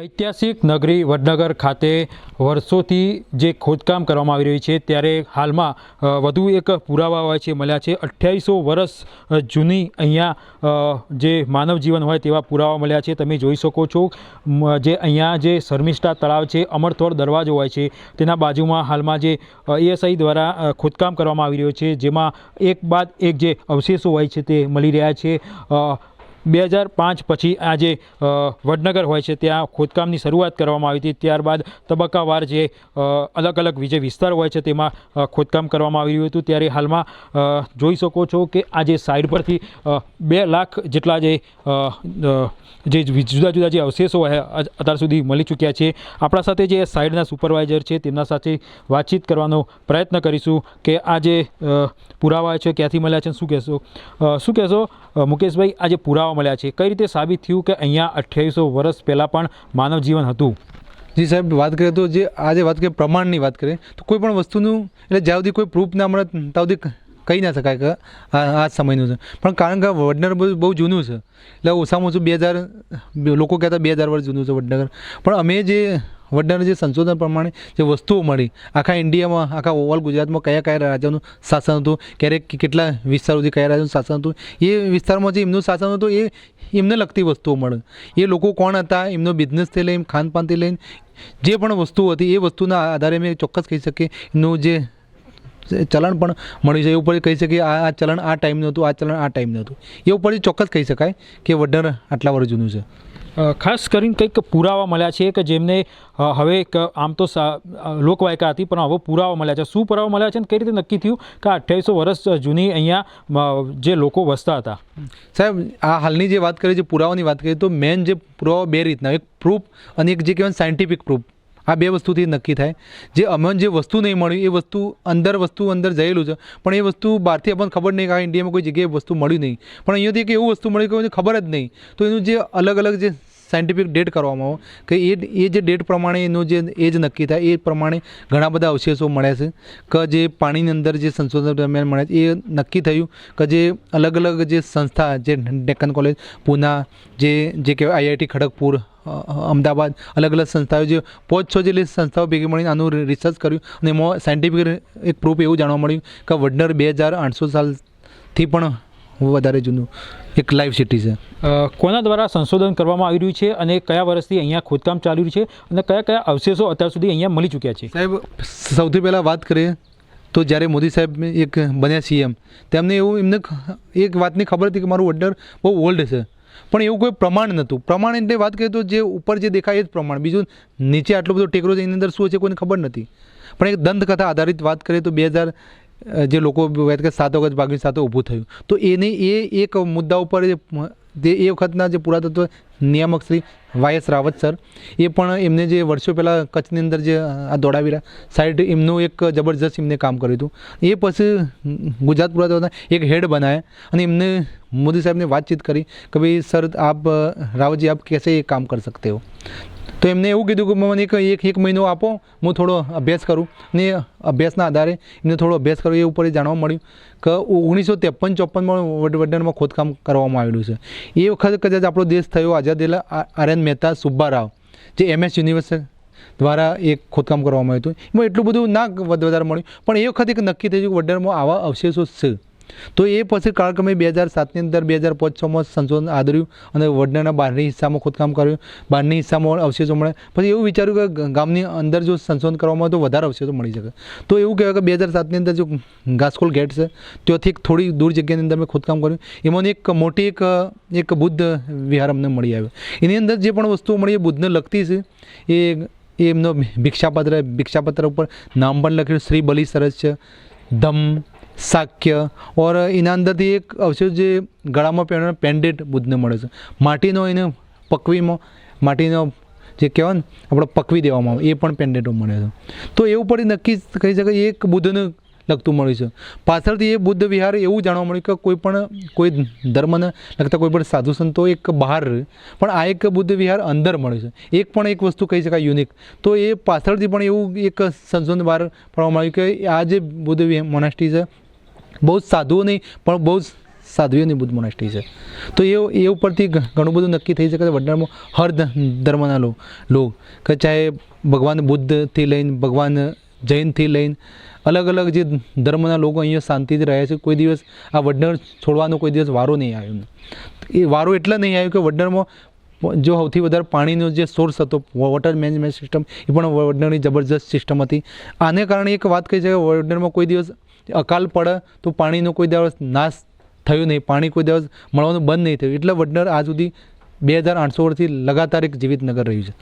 ઐતિહાસિક નગરી વડનગર ખાતે વર્ષોથી જે ખોદકામ કરવામાં આવી રહ્યું છે, ત્યારે હાલમાં વધુ એક પુરાવા હોય છે, મળ્યા છે. અઠ્યાવીસો વર્ષ જૂની અહીંયા જે માનવ જીવન હોય તેવા પુરાવા મળ્યા છે. તમે જોઈ શકો છો જે અહીંયા જે શર્મિષ્ઠા તળાવ છે, અમરથોર દરવાજો હોય છે, તેના બાજુમાં હાલમાં જે એએસઆઈ દ્વારા ખોદકામ કરવામાં આવી રહ્યું છે, જેમાં એક બાદ એક જે અવશેષો હોય છે તે મળી રહ્યા છે. બે હજાર પાંચ પછી આ જે વડનગર હોય છે, ત્યાં ખોદકામની શરૂઆત કરવામાં આવી હતી. ત્યારબાદ તબક્કાવાર જે અલગ અલગ જે વિસ્તાર હોય છે, તેમાં ખોદકામ કરવામાં આવી રહ્યું હતું. ત્યારે હાલમાં જોઈ શકો છો કે આ જે સાઈડ પરથી બે લાખ જેટલા જે જે જુદા જુદા જે અવશેષો અત્યાર સુધી મળી ચૂક્યા છે. આપણા સાથે જે સાઈડના સુપરવાઇઝર છે, તેમના સાથે વાતચીત કરવાનો પ્રયત્ન કરીશું કે આ જે પુરાવા છે, ક્યાંથી મળ્યા છે શું કહેશો? શું કહેશો? મુકેશભાઈ, આ જે પુરાવા મળ્યા છે. કઈ રીતે સાબિત થયું કે અહીંયા અઠ્યાવીસો વર્ષ પહેલાં પણ માનવ જીવન હતું? જી સાહેબ, વાત કરીએ તો જે આજે વાત કરીએ, પ્રમાણની વાત કરીએ, તો કોઈ પણ વસ્તુનું, એટલે જ્યાં સુધી કોઈ પ્રૂફ ના મળે, ત્યાં સુધી કહી ના શકાય કે આ સમયનું છે. પણ કારણ કે વડનગર બહુ જૂનું છે. એટલે ઓછામાં ઓછું બે હજાર, લોકો કહેતા બે હજાર વર્ષ જૂનું છે વડનગર. પણ અમે જે વડનગર જે સંશોધન પ્રમાણે જે વસ્તુઓ મળી, આખા ઇન્ડિયામાં, આખા ઓવર ગુજરાતમાં કયા કયા રાજાનું શાસન હતું, ક્યારેક કેટલા વિસ્તારોથી કયા રાજાનું શાસન હતું, એ વિસ્તારમાં જે એમનું શાસન હતું, એ એમને લગતી વસ્તુઓ મળે. એ લોકો કોણ હતા, એમનો બિઝનેસથી લઈને, ખાનપાનથી લઈને, જે પણ વસ્તુઓ હતી, એ વસ્તુના આધારે અમે ચોક્કસ કહી શકીએ એમનું જે ચલણ પણ મળ્યું છે, એ ઉપર કહી શકીએ, આ આ ચલણ આ ટાઈમનું હતું, આ ચલણ આ ટાઈમનું હતું. એ ઉપર ચોક્કસ કહી શકાય કે વડનગર આટલા વર્ષ જૂનું છે. ખાસ કરીને કંઈક પુરાવા મળ્યા છે કે જેમને હવે આમ તો લોકવાયકા હતી, પણ હવે પુરાવા મળ્યા છે. શું પુરાવા મળ્યા છે અને કઈ રીતે નક્કી થયું કે અઠ્યાવીસો વર્ષ જૂની અહીંયા જે લોકો વસતા હતા? સાહેબ, આ હાલની જે વાત કરીએ જે પુરાવાની વાત કરીએ તો મેન જે પુરાવા બે રીતના, એક પ્રૂફ અને એક જે કહેવાય સાયન્ટિફિક પ્રૂફ આ બે વસ્તુથી નક્કી થાય. જે અમને જે વસ્તુ નહીં મળ્યું, એ વસ્તુ અંદર વસ્તુ અંદર જયેલું છે. પણ એ વસ્તુ બહારથી આપણને ખબર નહીં કે આ ઇન્ડિયામાં કોઈ જગ્યાએ વસ્તુ મળ્યું નહીં. પણ અહીંયાથી એક એવું વસ્તુ મળ્યું કે ખબર જ નહીં. તો એનું જે અલગ અલગ જે સાયન્ટિફિક ડેટ કરવામાં આવે, કે એ એ જે ડેટ પ્રમાણે એનું જે એજ નક્કી થાય, એ પ્રમાણે ઘણા બધા અવશેષો મળ્યા છે. કે જે પાણીની અંદર જે સંશોધન દરમિયાન મળ્યા છે, એ નક્કી થયું. કે જે અલગ અલગ જે સંસ્થા, જે ડેક્કન કોલેજ પૂના, જે જે કહેવાય આઈઆઈટી ખડગપુર અમદાવાદ અલગ અલગ સંસ્થાઓ જે પાંચ છ જેટલી સંસ્થાઓ ભેગી મળીને આનું રિસર્ચ કર્યું અને એમાં સાયન્ટિફિક એક પ્રૂફ એવું જાણવા મળ્યું કે વડનર બે હજાર આઠસો સાલથી પણ વધારે જૂનું એક લાઈવ સિટી છે. કોના દ્વારા સંશોધન કરવામાં આવી રહ્યું છે અને કયા વર્ષથી અહીંયા ખોદકામ ચાલી રહ્યું છે અને કયા કયા અવશેષો અત્યાર સુધી અહીંયા મળી ચૂક્યા છે? સાહેબ સૌથી પહેલાં વાત કરીએ તો જ્યારે મોદી સાહેબ એક બન્યા સીએમ તેમને એવું એમને એક વાતની ખબર હતી કે મારું વડનર બહુ ઓલ્ડ છે. પણ એવું કોઈ પ્રમાણ નહોતું. પ્રમાણ એટલે વાત કરીએ તો જે ઉપર જે દેખાય એ જ પ્રમાણ. બીજું નીચે આટલો બધો ટેકરો છે એની અંદર શું છે કોઈને ખબર નથી. પણ એક દંતકથા આધારિત વાત કરીએ તો બે હજાર જે લોકો કે સાત વખત બાવીસ સાથે ઊભું થયું. તો એને એ એક મુદ્દા ઉપર જે એ વખતના જે પુરાતત્વ નિયામક Shri Y S Rawat sir. એ પણ એમને જે વર્ષો પહેલાં કચ્છની અંદર જે આ દોડાવીરા સાઈડ એમનું એક જબરજસ્ત એમને કામ કર્યું હતું. એ પછી ગુજરાત પૂરા એક હેડ બનાવ્યા અને એમને મોદી સાહેબને વાતચીત કરી કે ભાઈ, સર, આપ, રાવતજી, આપ કેસે કામ કરી શકતે હો? તો એમને એવું કીધું કે, મને એક એક મહિનો આપો, હું થોડો અભ્યાસ કરું. અને અભ્યાસના આધારે એમને થોડો અભ્યાસ કર્યો, એ ઉપર જાણવા મળ્યું કે ઓગણીસો ત્રેપન ચોપનમાં વડવડનમાં ખોદકામ કરવામાં આવેલું છે. એ વખત કદાચ આપણો દેશ થયો, આજે આઝાદેલા આર એન મહેતા સુબ્બારાવ, જે એમએસ યુનિવર્સિટી દ્વારા એક ખોદકામ કરવામાં આવ્યું હતું. એમાં એટલું બધું ના વધ- વધારે મળ્યું, પણ એ વખતે એક નક્કી થયું કે વડનરમાં આવા અવશેષો છે. તો એ પછી કાળક્રમે બે હજાર સાતની અંદર બે હજાર પાંચ છમાં સંશોધન આદર્યું અને વડનાના બહારની હિસ્સામાં ખોદકામ કર્યું. બહારની હિસ્સામાં અવશેષો મળે. પછી એવું વિચાર્યું કે ગામની અંદર જો સંશોધન કરવામાં આવે તો વધારે અવશેષો મળી શકે. તો એવું કહેવાય કે બે હજાર સાતની અંદર જો ઘાસકોલ ગેટ છે, ત્યાંથી એક થોડી દૂર જગ્યાની અંદર મેં ખોદકામ કર્યું. એમાંની એક મોટી એક એક બુદ્ધ વિહાર અમને મળી આવ્યો. એની અંદર જે પણ વસ્તુઓ મળી એ બુદ્ધને લગતી છે એ એમનો ભિક્ષાપત્ર ભિક્ષાપત્ર ઉપર નામ પણ લખ્યું, શ્રી બલિ સરસ છે, ધમ શાક્ય ઓર એના અંદરથી એક અવશેષ જે ગળામાં પહેરવાનો પેન્ડેટ બુદ્ધને મળે છે. માટીનો એને પકવીમાં, માટીનો જે કહેવાય ને, આપણે પકવી દેવામાં આવે, એ પણ પેન્ડેટો મળે છે. તો એવું પડી નક્કી કહી શકાય એક બુદ્ધને લગતું મળ્યું છે. પાછળથી એ બુદ્ધ વિહાર એવું જાણવા મળ્યું કે કોઈ પણ, કોઈ ધર્મને લગતા કોઈ પણ સાધુ સંતો એક બહાર પણ આ એક બુદ્ધ વિહાર અંદર મળ્યું છે. એક પણ એક વસ્તુ કહી શકાય યુનિક. તો એ પાછળથી પણ એવું એક સંશોધન બહાર પડવા મળ્યું કે આ જે બુદ્ધ મોનાસ્ટ્રી છે બહુ જ સાધુઓ નહીં, પણ બહુ જ સાધ્વીઓની બુદ્ધ મોનાસ્ટ્રી છે. તો એ એ ઉપરથી ઘણું બધું નક્કી થઈ શકે છે વડનારમાં હર ધર્મના લોક કે ચાહે ભગવાન બુદ્ધથી લઈને ભગવાન જૈનથી લઈને અલગ અલગ જે ધર્મના લોકો અહીંયા શાંતિથી રહે છે, કોઈ દિવસ આ વડનર છોડવાનો કોઈ દિવસ વારો નહીં આવ્યો. એ વારો એટલે નહીં આવ્યો કે વડનરમાં જો સૌથી વધારે પાણીનો જે સોર્સ હતો, વોટર મેનેજમેન્ટ સિસ્ટમ, એ પણ વડનરની જબરજસ્ત સિસ્ટમ હતી. આને કારણે એક વાત કહી છે કે વડનરમાં કોઈ દિવસ અકાલ પડે તો પાણીનો કોઈ દિવસ નાશ થયો નહીં. પાણી કોઈ દિવસ મળવાનું બંધ નહીં થયું. એટલે વડનગર આજ સુધી બે હજાર આઠસો વર્ષથી લગાતાર એક જીવિત નગર રહ્યું છે.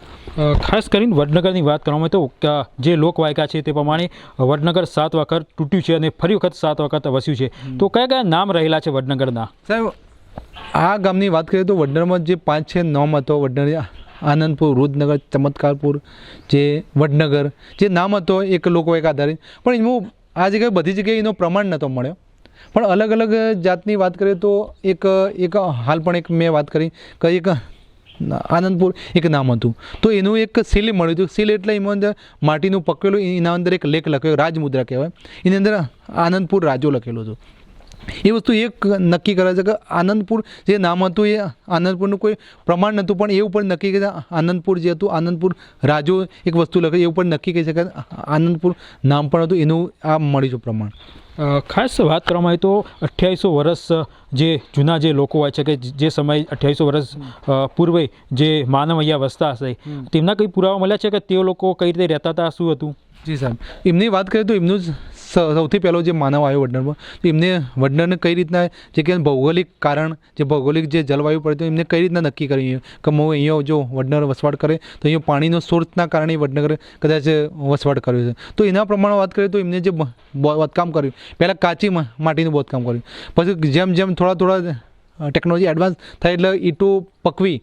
ખાસ કરીને વડનગરની વાત કરવામાં તો જે લોકવાયકા છે તે પ્રમાણે વડનગર સાત વખત તૂટ્યું છે અને ફરી વખત સાત વખત વસ્યું છે. તો કયા કયા નામ રહેલા છે વડનગરના? સાહેબ આ ગામની વાત કરીએ તો વડનગરમાં જે પાંચ છે નામ હતો વડનગર આનંદપુર રૂદનગર ચમત્કારપુર જે વડનગર જે નામ હતો એક લોકોએક આધારિત. પણ એનું આ જગ્યાએ બધી જગ્યાએ એનો પ્રમાણ નહોતો મળ્યો. પણ અલગ અલગ જાતની વાત કરીએ તો એક એક હાલ પણ એક મેં વાત કરી, કે એક આનંદપુર એક નામ હતું. તો એનું એક સીલ મળ્યું હતું. સીલ એટલે એમાં અંદર માટીનું પકવેલું એના અંદર એક લેખ લખ્યો, રાજમુદ્રા કહેવાય. એની અંદર આનંદપુર રાજો લખેલું હતું. એ વસ્તુ એ નક્કી કરે છે કે આનંદપુર જે નામ હતું એ આનંદપુરનું કોઈ પ્રમાણ નહોતું પણ એ ઉપર નક્કી કરે આનંદપુર જે હતું આનંદપુર રાજો એક વસ્તુ લખે એ ઉપર નક્કી કહી શકે. આનંદપુર નામ પણ હતું એનું આ મળ્યું છે પ્રમાણ. ખાસ વાત કરવામાં આવે તો અઠ્યાવીસો વર્ષ જે જૂના જે લોકો હોય છે કે જે સમય અઠ્યાવીસો વર્ષ પૂર્વે જે માનવ અહીંયા વસતા હશે તેમના કંઈ પુરાવા મળ્યા છે કે તે લોકો કઈ રીતે રહેતા હતા શું હતું? જી સાહેબ એમની વાત કરીએ તો એમનું જ સૌથી પહેલો જે માનવ આવ્યો વડનરમાં તો એમને વડનરને કઈ રીતના, જે કે ભૌગોલિક કારણ, જે ભૌગોલિક જે જલવાયુ પડે એમને કઈ રીતના નક્કી કરી? કે હું અહીંયા જો વડનર વસવાટ કરે, તો અહીંયા પાણીનો સોર્સના કારણે વડનગર કદાચ વસવાટ કર્યો છે. તો એના પ્રમાણે વાત કરીએ તો એમને જે બાંધકામ કર્યું. પહેલાં કાચી માટીનું બાંધકામ કર્યું. પછી જેમ જેમ થોડા થોડા ટેકનોલોજી એડવાન્સ થાય એટલે ઈંટો પકવી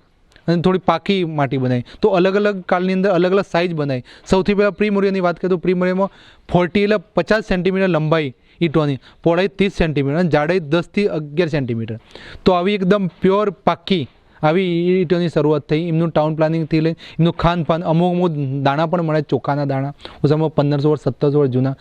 અને થોડી પાકી માટી બનાવી. તો અલગ અલગ કાળની અંદર અલગ અલગ સાઇઝ બનાવી. સૌથી પહેલાં પ્રીમોરિયાની વાત કરીએ તો પ્રીમોરિયામાં ફોર્ટી એટલે પચાસ સેન્ટીમીટર લંબાઈ ઈંટોની, પહોળાઈ ત્રીસ સેન્ટીમીટર અને જાડાઈ દસથી અગિયાર સેન્ટીમીટર તો આવી એકદમ પ્યોર પાકી આવી ઈંટોની શરૂઆત થઈ. એમનું ટાઉન પ્લાનિંગથી લઈને એમનું ખાનપાન. અમુક અમુક દાણા પણ મળે ચોખાના દાણા. ઓછામાં પંદરસો વર્ષ, સત્તરસો વર્ષ જૂના.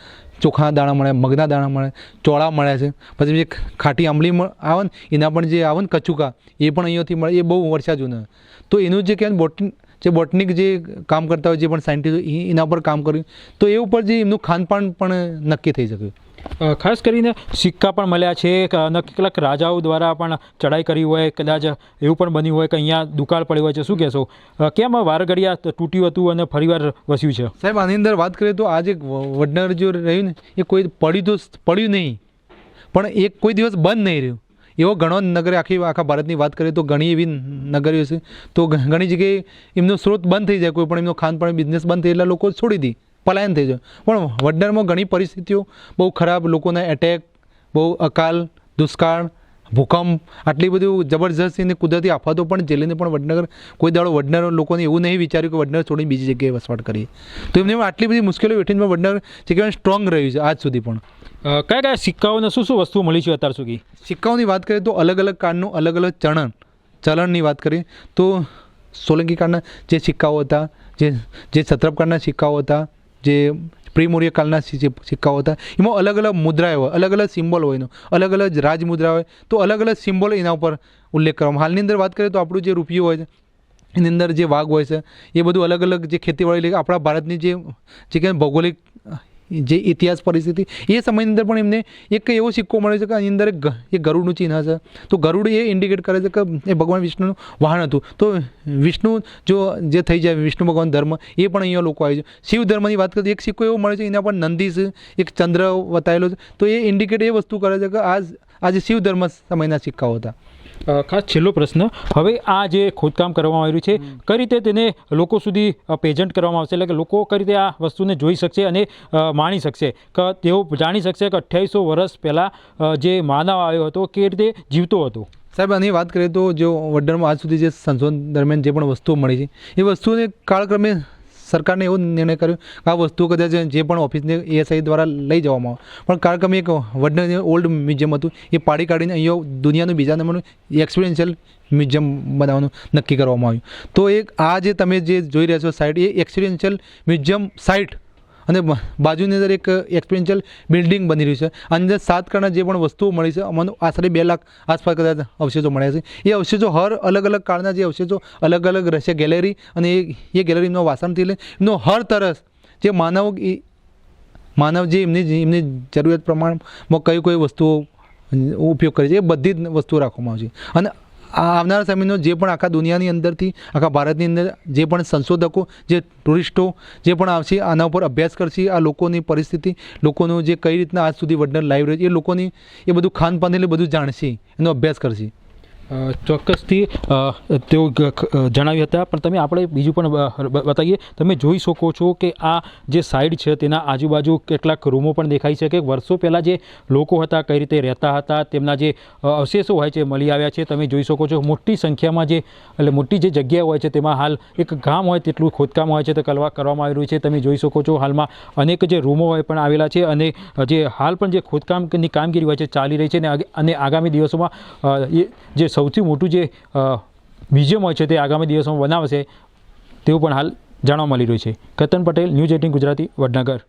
ચોખાના દાણા મળે, મગના દાણા મળે, ચોળા મળે છે. પછી જે ખાટી આંબલી આવે ને, એના પણ જે આવે ને કચુકા, એ પણ અહીંયાથી મળે, એ બહુ વર્ષા જૂના. તો એનું જે કહેવાય બોટન, જે બોટનિક જે કામ કરતા હોય, જે પણ સાયન્ટિસ્ટ એના પર કામ કર્યું, તો એ ઉપર જે એમનું ખાનપાન પણ નક્કી થઈ શક્યું. ખાસ કરીને સિક્કા પણ મળ્યા છે. અને કેટલાક રાજાઓ દ્વારા પણ ચડાઈ કરી હોય, કદાચ એવું પણ બન્યું હોય કે અહીંયા દુકાળ પડી હોય છે. શું કહેશો? કેમ વારગડિયા તૂટ્યું હતું અને ફરીવાર વસ્યું છે? સાહેબ, આની અંદર વાત કરીએ તો આજે વડનગર જો રહ્યું ને, એ કોઈ પડ્યું તો પડ્યું નહીં. પણ એક કોઈ દિવસ બંધ નહીં રહ્યું. એવો ઘણો નગર આખી, આખા ભારતની વાત કરીએ તો ઘણી એવી નગરીઓ છે. તો ઘણી જગ્યાએ એમનો સ્ત્રોત બંધ થઈ જાય, કોઈ પણ એમનો ખાનપાન બિઝનેસ બંધ થઈ એટલે લોકો છોડી દી. પલાયન થઈ જાય. પણ વડનરમાં ઘણી પરિસ્થિતિઓ બહુ ખરાબ લોકોના એટેક બહુ અકાલ દુષ્કાળ ભૂકંપ આટલી બધું જબરજસ્તી એને કુદરતી આફતો પણ ઝેલીને પણ વડનગર કોઈ દાડો વડનગર લોકોને એવું નહીં વિચાર્યું કે વડનગર છોડીને બીજી જગ્યાએ વસવાટ કરીએ. તો એમને આટલી બધી મુશ્કેલીઓ વેઠીને પણ વડનગર જે કહેવાય સ્ટ્રોંગ રહ્યું છે આજ સુધી પણ. કયા કયા સિક્કાઓને શું શું વસ્તુઓ મળી છે અત્યાર સુધી? સિક્કાઓની વાત કરીએ તો અલગ અલગ કાળનું અલગ અલગ ચલણ ચલણની વાત કરીએ તો સોલંકી કાળના જે સિક્કાઓ હતા જે જે સત્રપ કાળના સિક્કાઓ હતા જે પ્રીમોરિય કાળના સિક્કાઓ હતા, એમાં અલગ અલગ મુદ્રાઓ હોય અલગ અલગ સિમ્બોલ હોય એનો અલગ અલગ રાજમુદ્રા હોય, તો અલગ અલગ સિમ્બોલ એના ઉપર ઉલ્લેખ કરવામાં હાલની અંદર વાત કરીએ તો આપણું જે રૂપિયું હોય છે, એની અંદર જે વાઘ હોય છે, એ બધું અલગ અલગ જે ખેતીવાડી લઈ આપણા ભારતની જે જે કંઈ ભૌગોલિક જે ઇતિહાસ પરિસ્થિતિ, એ સમયની અંદર પણ એમને એક એવો સિક્કો મળ્યો છે કે આની અંદર એક ગ- ગરુડનું ચિહ્ન છે તો ગરુડ એ ઇન્ડિકેટ કરે છે કે એ ભગવાન વિષ્ણુનું વાહન હતું. તો વિષ્ણુ જો, જે થઈ જાય, વિષ્ણુ ભગવાન ધર્મ, એ પણ અહીંયા લોકો આવે છે શિવ ધર્મની વાત કરીએ એક સિક્કો એવો મળે છે, એના પર નંદી છે, એક ચંદ્ર બતાવેલો છે. તો એ ઇન્ડિકેટ એ વસ્તુ કરે છે કે આજ, આજે શિવ ધર્મ સમયના સિક્કાઓ હતા. ખાસ છેલ્લો પ્રશ્ન. હવે આ જે ખોદકામ કરવામાં આવ્યું છે કઈ રીતે તેને લોકો સુધી પ્રેઝન્ટ કરવામાં આવશે? એટલે કે લોકો કઈ રીતે આ વસ્તુને જોઈ શકશે અને માણી શકશે? કે તેઓ જાણી શકશે કે અઠ્યાવીસો વર્ષ પહેલાં જે માનવ આવ્યો હતો કે રીતે જીવતો હતો? સાહેબ આની વાત કરીએ તો જો વડરમાં આજ સુધી જે સંશોધન દરમિયાન જે પણ વસ્તુઓ મળી છે એ વસ્તુઓને કાળક્રમે સરકારને એવો નિર્ણય કર્યો કે આ વસ્તુ કદાચ જે પણ ઓફિસને એએસઆઈ દ્વારા લઈ જવામાં આવે. પણ કાળક્રમે એક વડનગર ઓલ્ડ મ્યુઝિયમ હતું, એ પાડી કાઢીને અહીંયા દુનિયાનું બીજા નંબરનું એક્સપિરિયન્શિયલ મ્યુઝિયમ બનાવવાનું નક્કી કરવામાં આવ્યું. તો એક આ જે તમે જે જોઈ રહ્યા છો સાઇટ એ એક્સપિરિયન્શિયલ મ્યુઝિયમ સાઇટ અને બાજુની અંદર એક એક્સપેન્શિયલ બિલ્ડિંગ બની રહ્યું છે. અંદર સાત કાળના જે પણ વસ્તુઓ મળી છે, અમને આશરે બે લાખ આસપાસ કદાચ અવશેષો મળ્યા છે. એ અવશેષો હર અલગ અલગ કાળના જે અવશેષો અલગ અલગ રહેશે ગેલેરી અને એ ગેલેરીનો વાસણથી લઈને એમનો હર તરસ જે માનવ માનવ જે એમની એમની જરૂરિયાત પ્રમાણમાં કઈ કઈ વસ્તુઓ ઉપયોગ કરે છે, એ બધી જ વસ્તુઓ રાખવામાં આવશે અને આ આવનારા સમયનો જે પણ આખા દુનિયાની અંદરથી, આખા ભારતની અંદર જે પણ સંશોધકો, જે ટુરિસ્ટો જે પણ આવશે, આના ઉપર અભ્યાસ કરશે, આ લોકોની પરિસ્થિતિ, લોકોનું જે કઈ રીતના આજ સુધી વડનર લાઈવ રહ્યું એ લોકોની એ બધું ખાનપાન એટલે બધું જાણશે, એનો અભ્યાસ કરશે. ચોક્કસથી તેઓ જણાવ્યું હતા. પણ તમે આપણે બીજું પણ બતાવીએ. તમે જોઈ શકો છો કે આ જે સાઈડ છે, તેના આજુબાજુ કેટલાક રૂમો પણ દેખાય છે કે વર્ષો પહેલાં જે લોકો હતા, કઈ રીતે રહેતા હતા, તેમના જે અવશેષો હોય છે મળી આવ્યા છે. તમે જોઈ શકો છો મોટી સંખ્યામાં જે, એટલે મોટી જે જગ્યા હોય છે, તેમાં હાલ એક ગામ હોય તેટલું ખોદકામ હોય છે, તે કરવા, કરવામાં આવી રહ્યું છે. તમે જોઈ શકો છો હાલમાં અનેક જે રૂમો હોય પણ આવેલા છે અને જે હાલ પણ જે ખોદકામની કામગીરી હોય છે, ચાલી રહી છે અને આગામી દિવસોમાં જે સૌથી મોટું જે મ્યુઝિયમ હોય છે તે આગામી દિવસોમાં બનાવશે તેવું પણ હાલ જાણવા મળી રહ્યું છે. Ketan Patel, news eighteen Gujarati, Vadnagar.